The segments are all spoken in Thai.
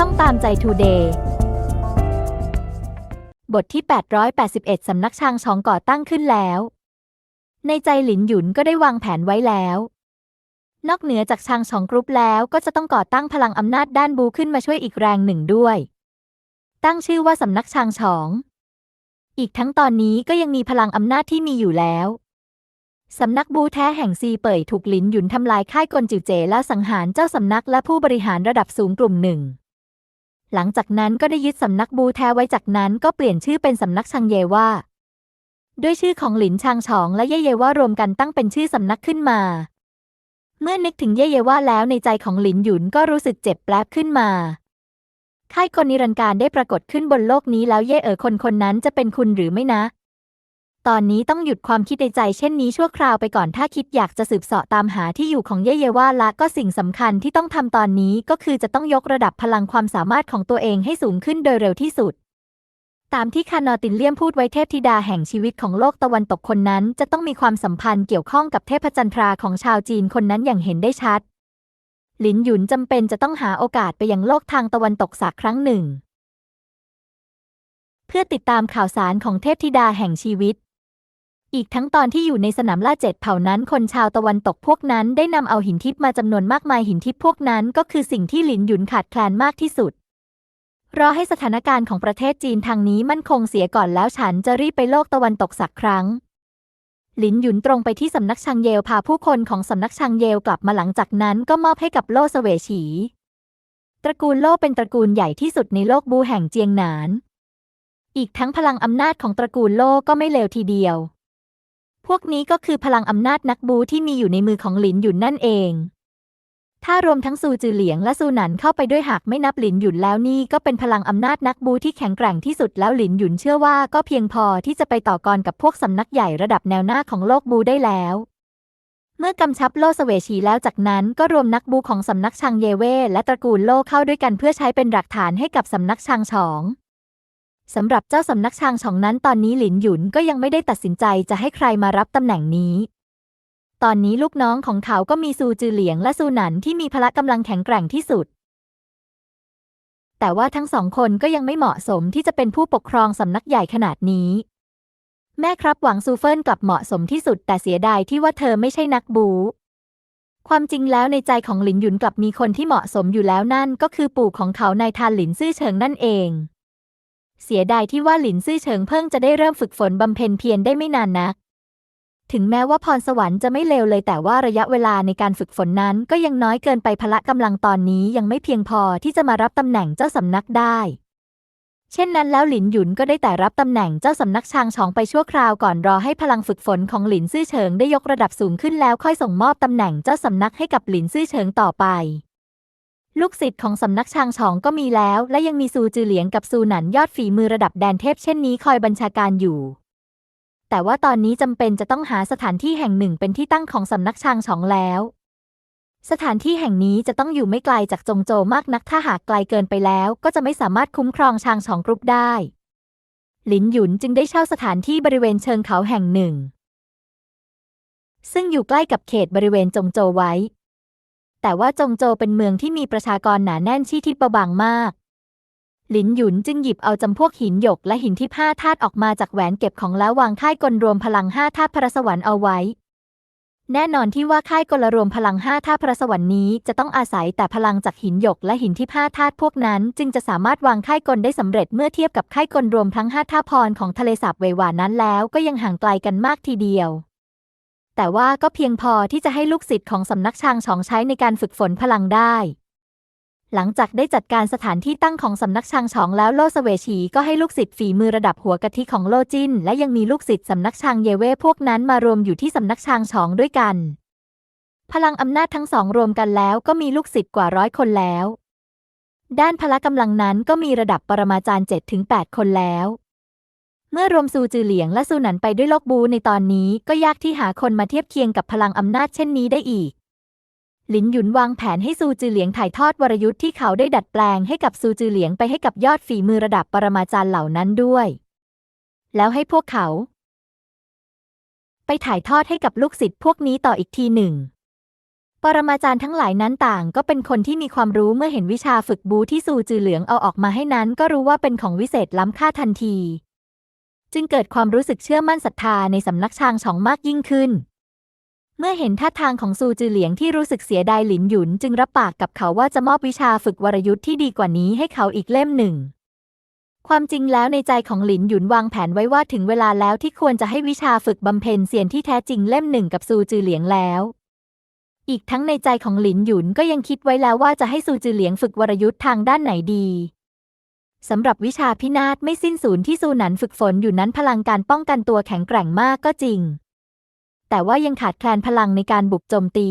ช่องตามใจทูเดย์บทที่ 881 สำนักชางชองก่อตั้งขึ้นแล้ว ในใจหลินหยุนก็ได้วางแผนไว้แล้ว นอกเหนือจากชางชองกรุ๊ปแล้วก็จะต้องก่อตั้งพลังอำนาจด้านบูขึ้นมาช่วยอีกแรงหนึ่งด้วย ตั้งชื่อว่าสำนักชางชอง อีกทั้งตอนนี้ก็ยังมีพลังอำนาจที่มีอยู่แล้วสำนักบูแท้แห่งซีเป่ยถูกหลินหยุนทำลายค่ายกลจิวเจและสังหารเจ้าสำนักและผู้บริหารระดับสูงกลุ่มหนึ่ง หลังจากนั้นก็ได้ยึดสำนักบูแท้ไว้จากนั้นก็เปลี่ยนชื่อเป็นสำนักชังเยว่า ด้วยชื่อของหลินชางฉองและเย่เยว่า รวมกันตั้งเป็นชื่อสำนักขึ้นมา เมื่อนึกถึงเย่เยว่าแล้วในใจของหลินหยุนก็รู้สึกเจ็บแปลบขึ้นมา ค่ายคนนิรันดร์การได้ปรากฏขึ้นบนโลกนี้แล้วเย่เอ๋อคนคนนั้นจะเป็นคุณหรือไม่นะ ตอนนี้ต้องหยุดความคิดในใจเช่นนี้ชั่วคราวไปก่อนถ้าคิดอยากจะสืบเสาะตามหาที่อยู่ของเย่เยว่าละก็สิ่งสำคัญที่ต้องทำตอนนี้ก็คือจะต้องยกระดับพลังความสามารถของตัวเองให้สูงขึ้นโดยเร็วที่สุด ตามที่คานอตินเลียมพูดไว้เทพธิดาแห่งชีวิตของโลกตะวันตกคนนั้น จะต้องมีความสัมพันธ์เกี่ยวข้องกับเทพจันทราของชาวจีนคนนั้นอย่างเห็นได้ชัด หลินหยุนจำเป็นจะต้องหาโอกาสไปยังโลกทางตะวันตกสักครั้งหนึ่ง เพื่อติดตามข่าวสารของเทพธิดาแห่งชีวิต อีกทั้งตอนที่อยู่ในสนามล่าเจ็ดเผ่านั้น คนชาวตะวันตกพวกนั้นได้นำเอาหินทิพย์มาจำนวนมากมายหินทิพย์พวกนั้นก็คือสิ่งที่หลินหยุนขาดแคลนมากที่สุด รอให้สถานการณ์ของประเทศจีนทางนี้มั่นคงเสียก่อนแล้วฉันจะรีบไปโลกตะวันตกสักครั้ง หลินหยุนตรงไปที่สำนักชังเยลพาผู้คนของสำนักชังเยลกลับมาหลังจากนั้นก็มอบให้กับโล่เสวฉี ตระกูลโล่เป็นตระกูลใหญ่ที่สุดในโลกบูแห่งเจียงหนาน อีกทั้งพลังอำนาจของตระกูลโล่ก็ไม่เลวทีเดียว พวกนี้ก็คือพลังอำนาจนักบูที่มีอยู่ในมือของหลินหยุนนั่นเอง ถ้ารวมทั้งซูจือเหลียงและซูหนันเข้าไปด้วยหากไม่นับหลินหยุนแล้วนี่ก็เป็นพลังอำนาจนักบูที่แข็งแกร่งที่สุดแล้วหลินหยุนเชื่อว่าก็เพียงพอที่จะไปต่อกรกับพวกสำนักใหญ่ระดับแนวหน้าของโลกบูได้แล้วเมื่อกำชับโลเสเวชีแล้วจากนั้นก็รวมนักบูของสำนักชังเยเว่และตระกูลโลเข้าด้วยกันเพื่อใช้เป็นหลักฐานให้กับสำนักชังฉอง สำหรับเจ้าสำนักชางฉองนั้นตอนนี้หลินหยุนก็ยังไม่ได้ตัดสินใจจะให้ใครมารับตำแหน่งนี้ ตอนนี้ลูกน้องของเขาก็มีซูจือเหลียงและซูหนันที่มีพละกำลังแข็งแกร่งที่สุด แต่ว่าทั้งสองคนก็ยังไม่เหมาะสมที่จะเป็นผู้ปกครองสำนักใหญ่ขนาดนี้ แม่ครับหวังซูเฟินกลับเหมาะสมที่สุด แต่เสียดายที่ว่าเธอไม่ใช่นักบูความจริงแล้วในใจของหลินหยุนกลับมีคนที่เหมาะสมอยู่แล้วนั่นก็คือปู่ของเขานายทานหลินซื่อเฉิงนั่นเอง เสียดายที่ว่าหลินซื่อเฉิงเพิ่งจะได้เริ่มฝึกฝนบำเพ็ญเพียรได้ไม่นานนัก ถึงแม้ว่าพรสวรรค์จะไม่เลวเลยแต่ว่าระยะเวลาในการฝึกฝนนั้นก็ยังน้อยเกินไปพละกำลังตอนนี้ยังไม่เพียงพอที่จะมารับตำแหน่งเจ้าสำนักได้ เช่นนั้นแล้วหลินหยุนก็ได้แต่รับตำแหน่งเจ้าสำนักชางชองไปชั่วคราวก่อนรอให้พลังฝึกฝนของหลินซื่อเฉิงได้ยกระดับสูงขึ้นแล้วค่อยส่งมอบตำแหน่งเจ้าสำนักให้กับหลินซื่อเฉิงต่อไป ลูกศิษย์ของสำนักชางชองก็มีแล้ว และยังมีซูจือเหลียงกับซูหนันยอดฝีมือระดับแดนเทพเช่นนี้คอยบัญชาการอยู่ แต่ว่าตอนนี้จำเป็นจะต้องหาสถานที่แห่งหนึ่งเป็นที่ตั้งของสำนักชางชองแล้ว สถานที่แห่งนี้จะต้องอยู่ไม่ไกลจากจงโจมากนักถ้าหากไกลเกินไปแล้ว ก็จะไม่สามารถคุ้มครองชางชองกรุ๊ปได้ หลินหยุนจึงได้เช่าสถานที่บริเวณเชิงเขาแห่งหนึ่ง ซึ่งอยู่ใกล้กับเขตบริเวณจงโจไว้ แต่ว่าจงโจเป็นเมืองที่มีประชากรหนาแน่นชี้ทิศเบาบางมาก หลินหยุนจึงหยิบเอาจำพวกหินหยกและหินทิพห้าธาตุออกมาจากแหวนเก็บของแล้ววางค่ายกลรวมพลังห้าธาตุพระสวรรค์เอาไว้ แน่นอนที่ว่าค่ายกลรวมพลังห้าธาตุพระสวรรค์นี้จะต้องอาศัยแต่พลังจากหินหยกและหินทิพห้าธาตุพวกนั้น จึงจะสามารถวางค่ายกลได้สำเร็จเมื่อเทียบกับค่ายกลรวมทั้งห้าท่าพรของทะเลสาบเววานั้นแล้วก็ยังห่างไกลกันมากทีเดียว แต่ว่าก็เพียงพอที่จะให้ลูกศิษย์ของสำนักชางชองใช้ในการฝึกฝนพลังได้ หลังจากได้จัดการสถานที่ตั้งของสำนักชางชองแล้วโลสเวชีก็ให้ลูกศิษย์ฝีมือระดับหัวกะทิของโลจิน และยังมีลูกศิษย์สำนักชางเยเว่พวกนั้นมารวมอยู่ที่สำนักชางชองด้วยกัน พลังอำนาจทั้งสองรวมกันแล้วก็มีลูกศิษย์กว่าร้อยคนแล้ว ด้านพละกำลังนั้นก็มีระดับปรมาจารย์7ถึง8คนแล้ว เมื่อรวมซูจือเหลียงและซูหนันไปด้วยโลกบูในตอนนี้ก็ยากที่หาคนมาเทียบเคียงกับพลังอำนาจเช่นนี้ได้อีก หลินหยุนวางแผนให้ซูจือเหลียงถ่ายทอดวรยุทธ์ที่เขาได้ดัดแปลงให้กับซูจือเหลียงไปให้กับยอดฝีมือระดับปรมาจารย์เหล่านั้นด้วย แล้วให้พวกเขา ไปถ่ายทอดให้กับลูกศิษย์พวกนี้ต่ออีกทีหนึ่งปปรมาจารย์ทั้งหลายนั้นต่างก็เป็นคนที่มีความรู้เมื่อเห็นวิชาฝึกบูที่ซูจือเหลืองเอาออกมาให้นั้น ก็รู้ว่าเป็นของวิเศษล้ำค่าทันที จึงเกิดความรู้สึกเชื่อมั่นศรัทธาในสำนักชางฉองมากยิ่งขึ้น เมื่อเห็นท่าทางของซูจือเหลียงที่รู้สึกเสียดายหลินหยุนจึงรับปากกับเขาว่าจะมอบวิชาฝึกวรยุทธ์ที่ดีกว่านี้ให้เขาอีกเล่มหนึ่ง ความจริงแล้วในใจของหลินหยุนวางแผนไว้ว่าถึงเวลาแล้วที่ควรจะให้วิชาฝึกบำเพ็ญเสียนที่แท้จริงเล่มหนึ่งกับซูจือเหลียงแล้วอีกทั้งในใจของหลินหยุนก็ยังคิดไว้แล้วว่าจะให้ซูจือเหลียงฝึกวรยุทธ์ทางด้านไหนดี สำหรับวิชาพินาศไม่สิ้นสูญที่ซูนันฝึกฝนอยู่นั้นพลังการป้องกันตัวแข็งแกร่งมากก็จริง แต่ว่ายังขาดแคลนพลังในการบุกโจมตี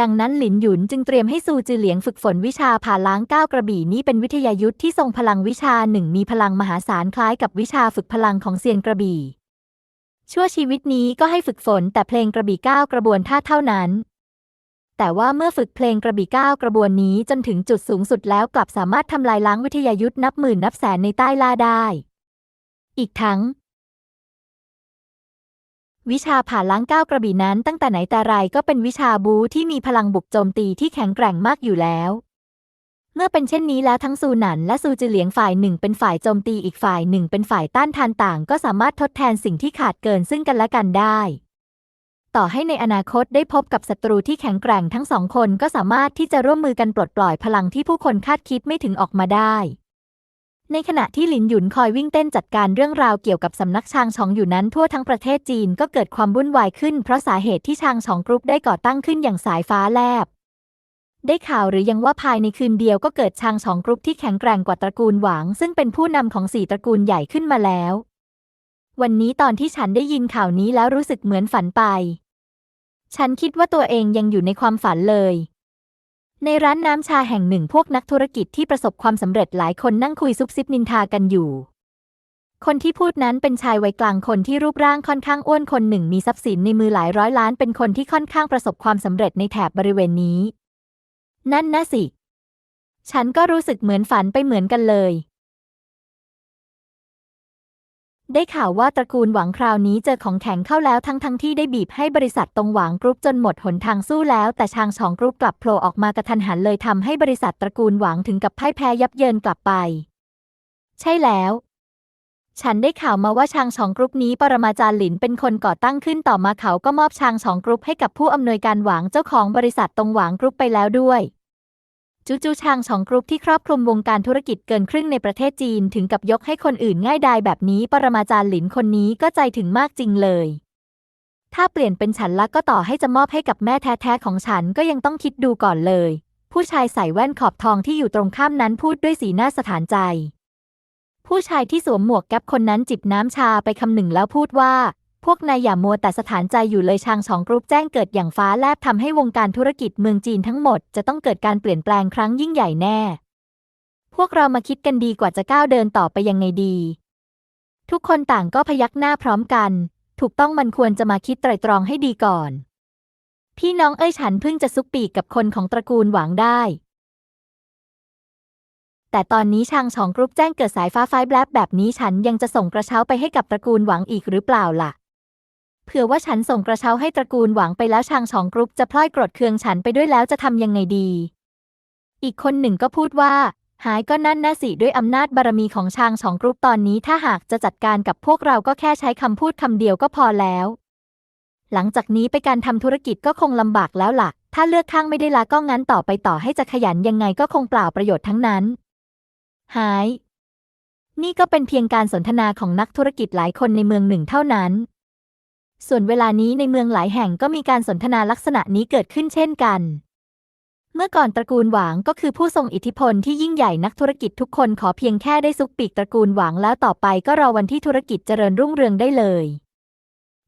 ดังนั้นหลินหยุนจึงเตรียมให้ซูจือเหลียงฝึกฝนวิชาผ่าล้างก้าวกระบี่นี้เป็นวิทยายุทธ์ที่ทรงพลังวิชาหนึ่งมีพลังมหาศาลคล้ายกับวิชาฝึกพลังของเซียนกระบี่ชั่วชีวิตนี้ก็ให้ฝึกฝนแต่เพลงกระบี่ก้าวกระบวนท่าเท่านั้น แต่ว่าเมื่อฝึกเพลงกระบี่ก้าวกระบวนนี้จนถึงจุดสูงสุดแล้วกลับสามารถทำลายล้างวิทยายุทธ์นับหมื่นนับแสนในใต้ล่าได้ อีกทั้ง วิชาผ่าล้างก้าวกระบี่นั้นตั้งแต่ไหนแต่ไรก็เป็นวิชาบูที่มีพลังบุกโจมตีที่แข็งแกร่งมากอยู่แล้ว เมื่อเป็นเช่นนี้แล้วทั้งซูหนันและซูจือเหลียงฝ่ายหนึ่งเป็นฝ่ายโจมตีอีกฝ่ายหนึ่งเป็นฝ่ายต้านทานต่าง ก็สามารถทดแทนสิ่งที่ขาดเกินซึ่งกันและกันได้ ต่อให้ในอนาคตได้พบกับศัตรูที่แข็งแกร่งทั้งสองคนก็สามารถที่จะร่วมมือกันปลดปล่อยพลังที่ผู้คนคาดคิดไม่ถึงออกมาได้ ในขณะที่หลินหยุนคอยวิ่งเต้นจัดการเรื่องราวเกี่ยวกับสำนักชางชองอยู่นั้นทั่วทั้งประเทศจีนก็เกิดความวุ่นวายขึ้นเพราะสาเหตุที่ชางชองกรุ๊ปได้ก่อตั้งขึ้นอย่างสายฟ้าแลบได้ข่าวหรือยังว่าภายในคืนเดียวก็เกิดชางชองกรุ๊ปที่แข็งแกร่งกว่าตระกูลหวาง ซึ่งเป็นผู้นำของสี่ตระกูลใหญ่ขึ้นมาแล้ว วันนี้ตอนที่ฉันได้ยินข่าวนี้แล้วรู้สึกเหมือนฝันไป ฉันคิดว่าตัวเองยังอยู่ในความฝันเลย ในร้านน้ำชาแห่งหนึ่งพวกนักธุรกิจที่ประสบความสำเร็จหลายคนนั่งคุยซุบซิบนินทากันอยู่ คนที่พูดนั้นเป็นชายวัยกลางคนที่รูปร่างค่อนข้างอ้วนคนหนึ่งมีทรัพย์สินในมือหลายร้อยล้านเป็นคนที่ค่อนข้างประสบความสำเร็จในแถบบริเวณนี้ นั่นนะสิ ฉันก็รู้สึกเหมือนฝันไปเหมือนกันเลย ได้ข่าวว่าตระกูลหวังคราวนี้เจอของแข็งเข้าแล้วทั้งทั้งที่ได้บีบให้บริษัทตรงหวังกรุ๊ปจนหมดหนทางสู้แล้ว แต่ชางชองกรุ๊ปกลับโผล่ออกมากระทันหันเลยทำให้บริษัทตระกูลหวังถึงกับพ่ายแพ้ยับเยินกลับไป ใช่แล้ว ฉันได้ข่าวมาว่าชางชองกรุ๊ปนี้ปรมาจารย์หลินเป็นคนก่อตั้งขึ้นต่อมาเขาก็มอบชางชองกรุ๊ปให้กับผู้อำนวยการหวังเจ้าของบริษัทตรงหวังกรุ๊ปไปแล้วด้วย จูจูชางชองกรุ๊ปที่ครอบคลุมวงการธุรกิจเกินครึ่งในประเทศจีนถึงกับยกให้คนอื่นง่ายดายแบบนี้ ปรมาจารย์หลินคนนี้ก็ใจถึงมากจริงเลย ถ้าเปลี่ยนเป็นฉันละก็ต่อให้จะมอบให้กับแม่แท้ๆของฉันก็ยังต้องคิดดูก่อนเลย ผู้ชายใส่แว่นขอบทองที่อยู่ตรงข้ามนั้นพูดด้วยสีหน้าสถานใจ ผู้ชายที่สวมหมวกแก๊ปคนนั้นจิบน้ำชาไปคำหนึ่งแล้วพูดว่า พวกนายอย่ามัวแต่สถานใจอยู่เลยชางสองกรุ๊ปแจ้งเกิดอย่างฟ้าแลบทำให้วงการธุรกิจเมืองจีนทั้งหมดจะต้องเกิดการเปลี่ยนแปลงครั้งยิ่งใหญ่แน่ พวกเรามาคิดกันดีกว่าจะก้าวเดินต่อไปยังไงดี ทุกคนต่างก็พยักหน้าพร้อมกัน ถูกต้องมันควรจะมาคิดไตรตรองให้ดีก่อน พี่น้องเอ้ยฉันเพิ่งจะซุกปีกกับคนของตระกูลหวังได้แต่ตอนนี้ชางชองกรุ๊ปแจ้งเกิดสายฟ้าไฟแบลบแบบนี้ฉันยังจะส่งกระเช้าไปให้กับตระกูลหวังอีกหรือเปล่าล่ะ เผื่อว่าฉันส่งกระเช้าให้ตระกูลหวังไปแล้วชางชองกรุ๊ปจะพล่อยโกรธเคืองฉันไปด้วยแล้วจะทำยังไงดี อีกคนหนึ่งก็พูดว่า หายก็นั่นนะสิด้วยอำนาจบารมีของชางชองกรุ๊ปตอนนี้ถ้าหากจะจัดการกับพวกเราก็แค่ใช้คำพูดคำเดียวก็พอแล้ว หลังจากนี้ไปการทำธุรกิจก็คงลำบากแล้วล่ะ ถ้าเลือกข้างไม่ได้ละก็งั้นต่อไปต่อให้จะขยันยังไงก็คงเปล่าประโยชน์ทั้งนั้น หาย นี่ก็เป็นเพียงการสนทนาของนักธุรกิจหลายคนในเมืองหนึ่งเท่านั้น ส่วนเวลานี้ในเมืองหลายแห่งก็มีการสนทนาลักษณะนี้เกิดขึ้นเช่นกัน เมื่อก่อนตระกูลหวางก็คือผู้ทรงอิทธิพลที่ยิ่งใหญ่นักธุรกิจทุกคนขอเพียงแค่ได้ซุกปีกตระกูลหวางแล้วต่อไปก็รอวันที่ธุรกิจเจริญรุ่งเรืองได้เลย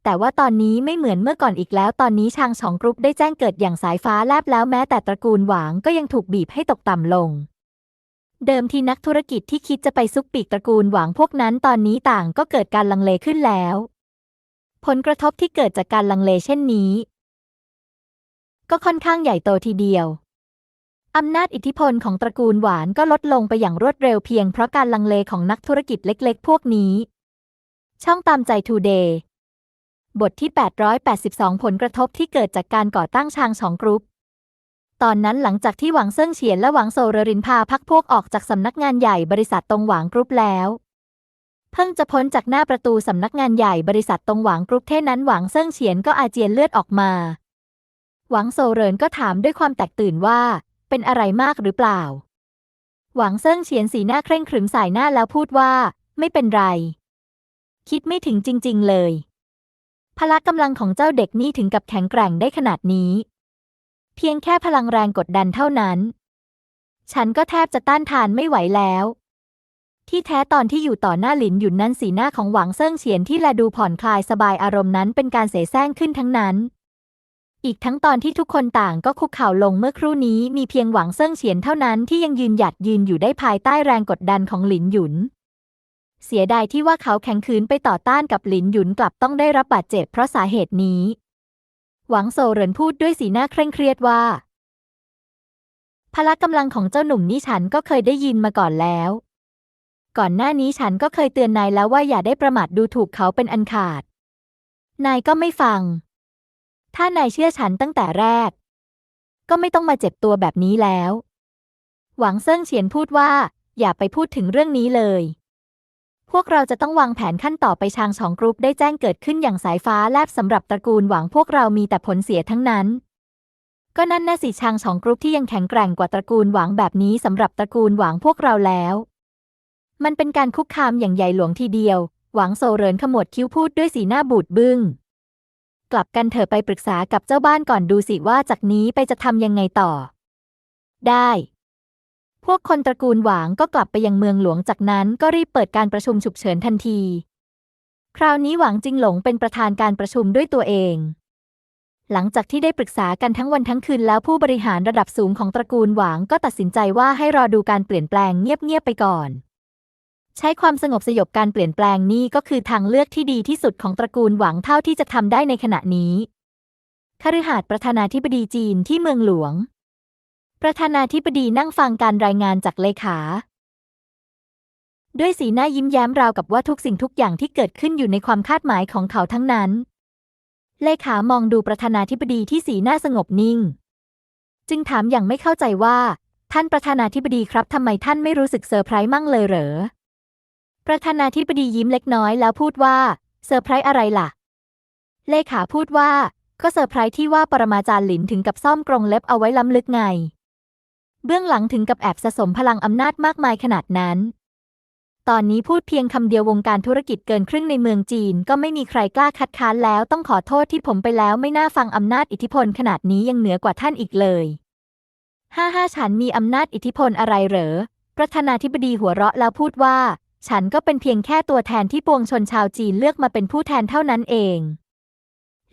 แต่ว่าตอนนี้ไม่เหมือนเมื่อก่อนอีกแล้ว ตอนนี้ชางชองกรุ๊ปได้แจ้งเกิดอย่างสายฟ้าแลบแล้วแม้แต่ตระกูลหวางก็ยังถูกบีบให้ตกต่ำลงเดิมทีนักธุรกิจที่คิดจะไปซุกปีกตระกูลหวางพวกนั้นตอนนี้ต่างก็เกิดการลังเลขึ้นแล้ว ผลกระทบที่เกิดจากการลังเลเช่นนี้ ก็ค่อนข้างใหญ่โตทีเดียว อำนาจอิทธิพลของตระกูลหวานก็ลดลงไปอย่างรวดเร็วเพียงเพราะการลังเลของนักธุรกิจเล็กๆ พวกนี้ ช่องตามใจทูเดย์บทที่ 882 ผลกระทบที่เกิดจากการก่อตั้งชางสองกรุ๊ป ตอนนั้นหลังจากที่หวังเซิ่งเฉียนและหวังโซเรรินพาพักพวกออกจากสำนักงานใหญ่บริษัทตรงหวางกรุ๊ปแล้ว เพิ่งจะพ้นจากหน้าประตูสำนักงานใหญ่บริษัทตรงหวางกรุ๊ปเท่นั้นหวังเซิ่งเฉียนก็อาเจียนเลือดออกมา หวังโซเรินก็ถามด้วยความแตกตื่นว่า เป็นอะไรมากหรือเปล่า หวังเซิ่งเฉียนสีหน้าเคร่งขรึมสายหน้าแล้วพูดว่า ไม่เป็นไร คิดไม่ถึงจริง ๆ เลย พละกำลังของเจ้าเด็กนี่ถึงกับแข็งแกร่งได้ขนาดนี้ เพียงแค่พลังแรงกดดันเท่านั้น ฉันก็แทบจะต้านทานไม่ไหวแล้ว ที่แท้ตอนที่อยู่ต่อหน้าหลินหยุนนั้นสีหน้าของหวังเซิ่งเฉียนที่แลดูผ่อนคลายสบายอารมณ์นั้นเป็นการเสแสร้งขึ้นทั้งนั้น อีกทั้งตอนที่ทุกคนต่างก็คุกเข่าลงเมื่อครู่นี้มีเพียงหวังเซิ่งเฉียนเท่านั้นที่ยังยืนหยัดยืนอยู่ได้ภายใต้แรงกดดันของหลินหยุน เสียดายที่ว่าเขาแข็งขืนไปต่อต้านกับหลินหยุนกลับต้องได้รับบาดเจ็บเพราะสาเหตุนี้ หวังโซเหรินพูดด้วยสีหน้าเคร่งเครียดว่า พละกำลังของเจ้าหนุ่มนี่ฉันก็เคยได้ยินมาก่อนแล้ว ก่อนหน้านี้ฉันก็เคยเตือนนายแล้วว่าอย่าได้ประมาทดูถูกเขาเป็นอันขาด นายก็ไม่ฟัง ถ้านายเชื่อฉันตั้งแต่แรก ก็ไม่ต้องมาเจ็บตัวแบบนี้แล้ว หวังเซิ่งเฉียนพูดว่า อย่าไปพูดถึงเรื่องนี้เลย พวกเราจะต้องวางแผนขั้นต่อไปชางสองกรุ๊ปได้แจ้งเกิดขึ้นอย่างสายฟ้าแลบสำหรับตระกูลหวังพวกเรามีแต่ผลเสียทั้งนั้นก็นั่นน่ะสิชางสองกรุ๊ปที่ยังแข็งแกร่งกว่าตระกูลหวังแบบนี้สำหรับตระกูลหวังพวกเราแล้ว มันเป็นการคุกคามอย่างใหญ่หลวงทีเดียว หวังโซเรินขมวดคิ้วพูดด้วยสีหน้าบูดบึง้ง กลับกันเถอะไปปรึกษากับเจ้าบ้านก่อนดูสิว่าจากนี้ไปจะทำยังไงต่อ ได้ พวกคนตระกูลหวางก็กลับไปยังเมืองหลวงจากนั้นก็รีบเปิดการประชุมฉุกเฉินทันที คราวนี้หวังจิงหลงเป็นประธานการประชุมด้วยตัวเองหลังจากที่ได้ปรึกษากันทั้งวันทั้งคืนแล้วผู้บริหารระดับสูงของตระกูลหวางก็ตัดสินใจว่าให้รอดูการเปลี่ยนแปลงเงียบๆไปก่อน ใช้ความสงบสยบการเปลี่ยนแปลงนี่ก็คือทางเลือกที่ดีที่สุดของตระกูลหวังเท่าที่จะทำได้ในขณะนี้คฤหาสน์ประธานาธิบดีจีนที่เมืองหลวง ประธานาธิบดีนั่งฟังการรายงานจากเลขา ด้วยสีหน้ายิ้มแย้มราวกับว่าทุกสิ่งทุกอย่างที่เกิดขึ้นอยู่ในความคาดหมายของเขาทั้งนั้น เลขามองดูประธานาธิบดีที่สีหน้าสงบนิ่ง จึงถามอย่างไม่เข้าใจว่า ท่านประธานาธิบดีครับทำไมท่านไม่รู้สึกเซอร์ไพรส์มั่งเลยเหรอ ประธานาธิบดียิ้มเล็กน้อยแล้วพูดว่าเซอร์ไพรส์อะไรล่ะ เลขาพูดว่า ก็เซอร์ไพรส์ที่ว่าปรมาจารย์หลินถึงกับซ่อมกรงเล็บเอาไว้ล้ำลึกไง เบื้องหลังถึงกับแอบสะสมพลังอำนาจมากมายขนาดนั้น ตอนนี้พูดเพียงคำเดียววงการธุรกิจเกินครึ่งในเมืองจีน ก็ไม่มีใครกล้าคัดค้านแล้วต้องขอโทษที่ผมไปแล้วไม่น่าฟังอำนาจอิทธิพลขนาดนี้ยังเหนือกว่าท่านอีกเลยห้าห้าฉันมีอำนาจอิทธิพลอะไรเหรอ ประธานาธิบดีหัวเราะแล้วพูดว่า ฉันก็เป็นเพียงแค่ตัวแทนที่ปวงชนชาวจีนเลือกมาเป็นผู้แทนเท่านั้นเอง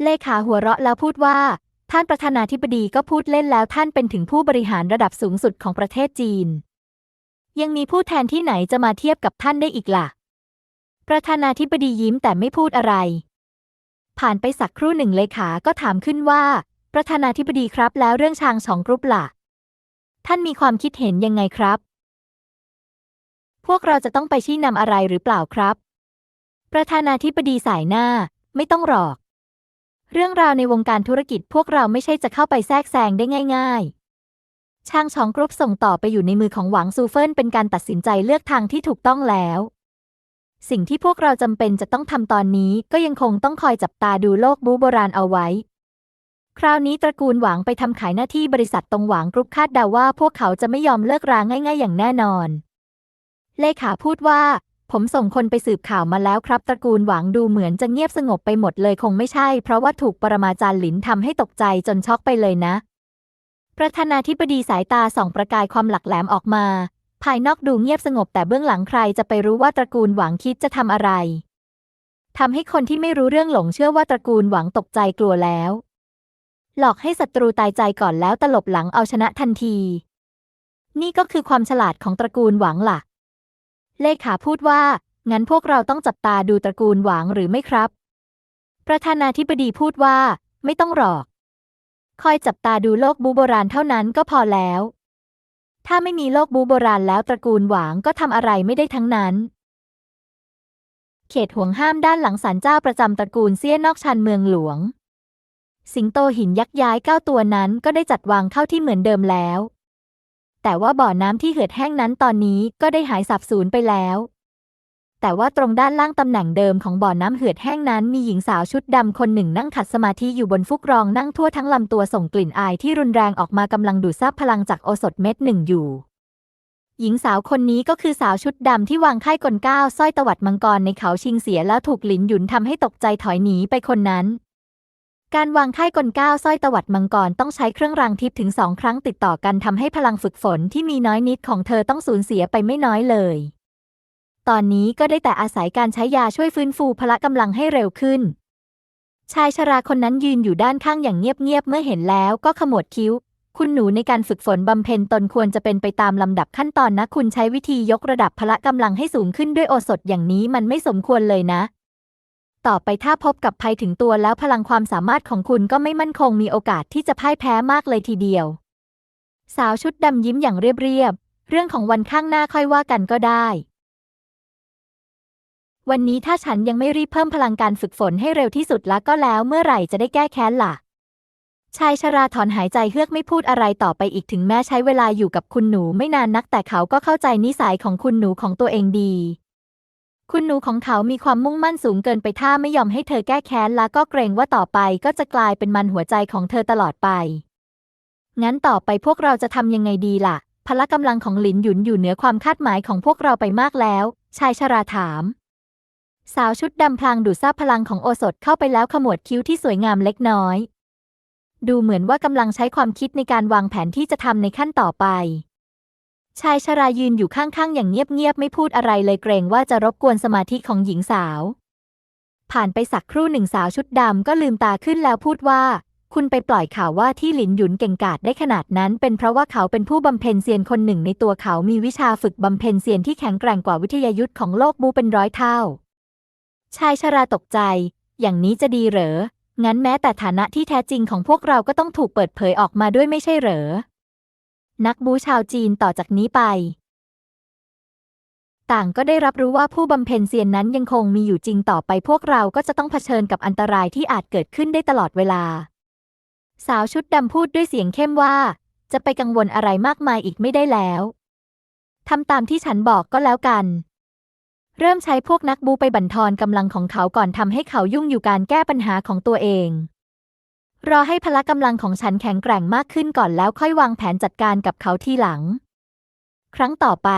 เลขาหัวเราะแล้วพูดว่า ท่านประธานาธิบดีก็พูดเล่นแล้วท่านเป็นถึงผู้บริหารระดับสูงสุดของประเทศจีน ยังมีผู้แทนที่ไหนจะมาเทียบกับท่านได้อีกล่ะ ประธานาธิบดียิ้มแต่ไม่พูดอะไร ผ่านไปสักครู่หนึ่งเลขาก็ถามขึ้นว่า ประธานาธิบดีครับแล้วเรื่องชางสองกรุ๊ปล่ะ ท่านมีความคิดเห็นยังไงครับ พวกเราจะต้องไปชี้นำอะไรหรือเปล่าครับ ประธานาธิบดีสายหน้า ไม่ต้องหรอก เรื่องราวในวงการธุรกิจพวกเราไม่ใช่จะเข้าไปแทรกแซงได้ง่าย ๆ ช่างชองกรุ๊ปส่งต่อไปอยู่ในมือของหวังซูเฟินเป็นการตัดสินใจเลือกทางที่ถูกต้องแล้ว สิ่งที่พวกเราจำเป็นจะต้องทำตอนนี้ก็ยังคงต้องคอยจับตาดูโลกบูโบราณเอาไว้ คราวนี้ตระกูลหวังไปทำขายหน้าที่บริษัทตรงหวังกรุ๊ปคาดเดาว่าพวกเขาจะไม่ยอมเลิกราง่าย ๆ อย่างแน่นอน เลขาพูดว่า ผมส่งคนไปสืบข่าวมาแล้วครับ ตระกูลหวังดูเหมือนจะเงียบสงบไปหมดเลยคงไม่ใช่ เพราะว่าถูกปรมาจารย์หลินทำให้ตกใจจนช็อกไปเลยนะ ประธานาธิบดีสายตาส่องประกายความหลักแหลมออกมา ภายนอกดูเงียบสงบแต่เบื้องหลังใครจะไปรู้ว่าตระกูลหวังคิดจะทำอะไรทำให้คนที่ไม่รู้เรื่องหลงเชื่อว่าตระกูลหวังตกใจกลัวแล้ว หลอกให้ศัตรูตายใจก่อนแล้วตลบหลังเอาชนะทันที นี่ก็คือความฉลาดของตระกูลหวังล่ะ เลขาพูดว่า งั้นพวกเราต้องจับตาดูตระกูลหวังหรือไม่ครับ ประธานาธิบดีพูดว่า ไม่ต้องหรอก คอยจับตาดูโลกบูโบราณเท่านั้นก็พอแล้ว ถ้าไม่มีโลกบูโบราณแล้วตระกูลหวางก็ทำอะไรไม่ได้ทั้งนั้น เขตห่วงห้ามด้านหลังศาลเจ้าประจำตระกูลเซี่ยนอกชานเมืองหลวง สิงโตหินยักษ์ย้ายเก้าตัวนั้นก็ได้จัดวางเข้าที่เหมือนเดิมแล้ว แต่ว่าบ่อน้ำที่เหือดแห้งนั้นตอนนี้ก็ได้หายสับสูญไปแล้ว แต่ว่าตรงด้านล่างตำแหน่งเดิมของบ่อน้ำเหือดแห้งนั้นมีหญิงสาวชุดดำคนหนึ่งนั่งขัดสมาธิอยู่บนฟุกรองนั่งทั่วทั้งลำตัวส่งกลิ่นอายที่รุนแรงออกมากำลังดูดซับพลังจากโอสถเม็ดหนึ่งอยู่ หญิงสาวคนนี้ก็คือสาวชุดดำที่วางค่ายกลก้าวสร้อยตวัดมังกรในเขาชิงเสียแล้วถูกหลินหยุนทำให้ตกใจถอยหนีไปคนนั้น การวางค่ายกลก้าวสร้อยตวัดมังกรต้องใช้เครื่องรางทิพย์ถึงสองครั้งติดต่อกันทำให้พลังฝึกฝนที่มีน้อยนิดของเธอต้องสูญเสียไปไม่น้อยเลย ตอนนี้ก็ได้แต่อาศัยการใช้ยาช่วยฟื้นฟูพละกำลังให้เร็วขึ้น ชายชราคนนั้นยืนอยู่ด้านข้างอย่างเงียบๆเมื่อเห็นแล้วก็ขมวดคิ้ว คุณหนูในการฝึกฝนบำเพ็ญตนควรจะเป็นไปตามลำดับขั้นตอนนะ คุณใช้วิธียกระดับพละกำลังให้สูงขึ้นด้วยโอสถอย่างนี้มันไม่สมควรเลยนะ ต่อไปถ้าพบกับภัยถึงตัวแล้วพลังความสามารถของคุณก็ไม่มั่นคงมีโอกาสที่จะพ่ายแพ้มากเลยทีเดียว สาวชุดดำยิ้มอย่างเรียบๆเรื่องของวันข้างหน้าค่อยว่ากันก็ได้ วันนี้ถ้าฉันยังไม่รีบเพิ่มพลังการฝึกฝนให้เร็วที่สุดแล้วก็แล้วเมื่อไหร่จะได้แก้แค้นล่ะชายชราถอนหายใจเฮือกไม่พูดอะไรต่อไปอีกถึงแม้ใช้เวลาอยู่กับคุณหนูไม่นานนักแต่เขาก็เข้าใจนิสัยของคุณหนูของตัวเองดี คุณหนูของเขามีความมุ่งมั่นสูงเกินไปถ้าไม่ยอมให้เธอแก้แค้นแล้วก็เกรงว่าต่อไปก็จะกลายเป็นมันหัวใจของเธอตลอดไป งั้นต่อไปพวกเราจะทำยังไงดีล่ะ พละกำลังของหลินหยุนอยู่เหนือความคาดหมายของพวกเราไปมากแล้ว ชายชราถาม สาวชุดดำพลางดูดซาบพลังของโอสถเข้าไปแล้วขมวดคิ้วที่สวยงามเล็กน้อย ดูเหมือนว่ากำลังใช้ความคิดในการวางแผนที่จะทำในขั้นต่อไป ชายชรายืนอยู่ข้างๆ อย่างเงียบๆ ไม่พูดอะไรเลยเกรงว่าจะรบกวนสมาธิของหญิงสาว ผ่านไปสักครู่หนึ่งสาวชุดดำก็ลืมตาขึ้นแล้วพูดว่า คุณไปปล่อยข่าวว่าที่หลินหยุนเก่งกาจได้ขนาดนั้น เป็นเพราะว่าเขาเป็นผู้บำเพ็ญเซียนคนหนึ่งในตัวเขามีวิชาฝึกบำเพ็ญเซียนที่แข็งแกร่งกว่าวิทยายุทธของโลกบูเป็นร้อยเท่า ชายชราตกใจ อย่างนี้จะดีเหรอ งั้นแม้แต่ฐานะที่แท้จริงของพวกเราก็ต้องถูกเปิดเผยออกมาด้วยไม่ใช่เหรอ นักบูชาวจีนต่อจากนี้ไป ต่างก็ได้รับรู้ว่าผู้บำเพ็ญเซียนนั้นยังคงมีอยู่จริงต่อไปพวกเราก็จะต้องเผชิญกับอันตรายที่อาจเกิดขึ้นได้ตลอดเวลา สาวชุดดำพูดด้วยเสียงเข้มว่า จะไปกังวลอะไรมากมายอีกไม่ได้แล้วทำตามที่ฉันบอกก็แล้วกัน เริ่มใช้พวกนักบูไปบั่นทอนกำลังของเขาก่อนทำให้เขายุ่งอยู่การแก้ปัญหาของตัวเอง รอให้พละกำลังของฉันแข็งแกร่งมากขึ้นก่อนแล้วค่อยวางแผนจัดการกับเขาทีหลัง ครั้งต่อไป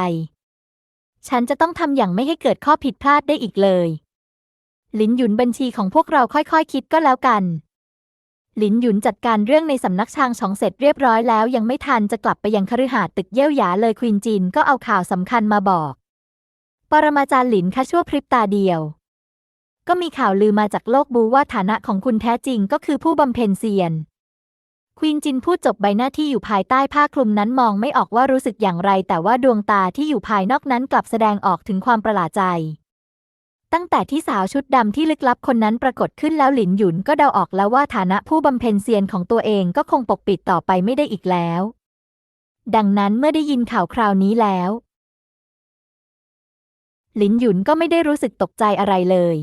ฉันจะต้องทำอย่างไม่ให้เกิดข้อผิดพลาดได้อีกเลยหลินหยุนบัญชีของพวกเราค่อยๆคคิดก็แล้วกัน หลินหยุนจัดการเรื่องในสำนักชางชองเสร็จเรียบร้อยแล้ว ยังไม่ทันจะกลับไปยังคฤหาสน์ตึกเย่ยวหยาเลยควินจินก็เอาข่าวสำคัญมาบอก ปรมาจารย์หลินคะชั่วพริบตาเดียว ก็มีข่าวลือมาจากโลกบูว่าฐานะของคุณแท้จริงก็คือผู้บำเพ็ญเซียน ควีนจินพูดจบใบหน้าที่อยู่ภายใต้ผ้าคลุมนั้นมองไม่ออกว่ารู้สึกอย่างไร แต่ว่าดวงตาที่อยู่ภายนอกนั้นกลับแสดงออกถึงความประหลาดใจ ตั้งแต่ที่สาวชุดดำที่ลึกลับคนนั้นปรากฏขึ้นแล้วหลินหยุนก็เดาออกแล้วว่าฐานะผู้บำเพ็ญเซียนของตัวเองก็คงปกปิดต่อไปไม่ได้อีกแล้ว ดังนั้นเมื่อได้ยินข่าวคราวนี้แล้ว หลินหยุนก็ไม่ได้รู้สึกตกใจอะไรเลย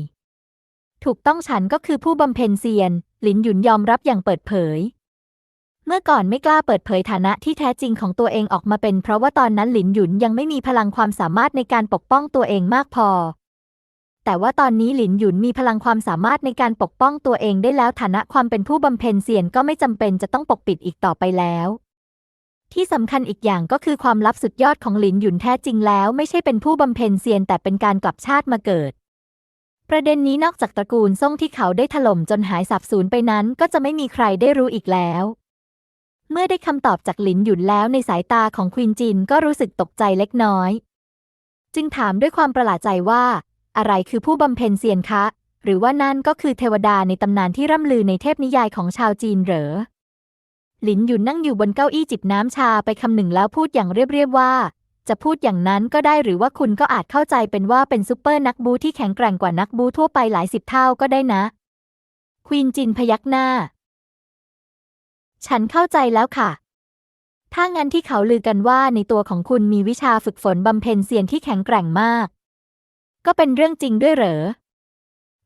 ถูกต้องฉันก็คือผู้บำเพ็ญเซียน หลินหยุนยอมรับอย่างเปิดเผย เมื่อก่อนไม่กล้าเปิดเผยฐานะที่แท้จริงของตัวเองออกมาเป็น เพราะว่าตอนนั้นหลินหยุนยังไม่มีพลังความสามารถในการปกป้องตัวเองมากพอ แต่ว่าตอนนี้หลินหยุนมีพลังความสามารถในการปกป้องตัวเองได้แล้วฐานะความเป็นผู้บำเพ็ญเซียนก็ไม่จำเป็นจะต้องปกปิดอีกต่อไปแล้วที่สำคัญอีกอย่างก็คือความลับสุดยอดของหลินหยุนแท้จริงแล้ว ไม่ใช่เป็นผู้บำเพ็ญเซียนแต่เป็นการกลับชาติมาเกิด ประเด็นนี้นอกจากตระกูลซ่งที่เขาได้ถล่มจนหายสับสูญไปนั้น ก็จะไม่มีใครได้รู้อีกแล้ว เมื่อได้คำตอบจากหลินหยุนแล้วในสายตาของควีนจินก็รู้สึกตกใจเล็กน้อย จึงถามด้วยความประหลาดใจว่า อะไรคือผู้บำเพ็ญเซียนคะ หรือว่านั่นก็คือเทวดาในตำนานที่ร่ำลือในเทพนิยายของชาวจีนเหรอหลินหยุนนั่งอยู่บนเก้าอี้จิบน้ำชาไปคำหนึ่งแล้วพูดอย่างเรียบๆว่า จะพูดอย่างนั้นก็ได้หรือว่าคุณก็อาจเข้าใจเป็นว่าเป็นซูเปอร์นักบูที่แข็งแกร่งกว่านักบูทั่วไปหลายสิบเท่าก็ได้นะ ควีนจินพยักหน้า ฉันเข้าใจแล้วค่ะ ถ้างั้นที่เขาลือกันว่าในตัวของคุณมีวิชาฝึกฝนบำเพ็ญเซียนที่แข็งแกร่งมาก ก็เป็นเรื่องจริงด้วยเหรอ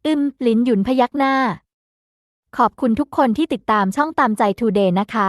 อึมลินหยุนพยักหน้า ขอบคุณทุกคนที่ติดตามช่องตามใจทูเดย์นะคะ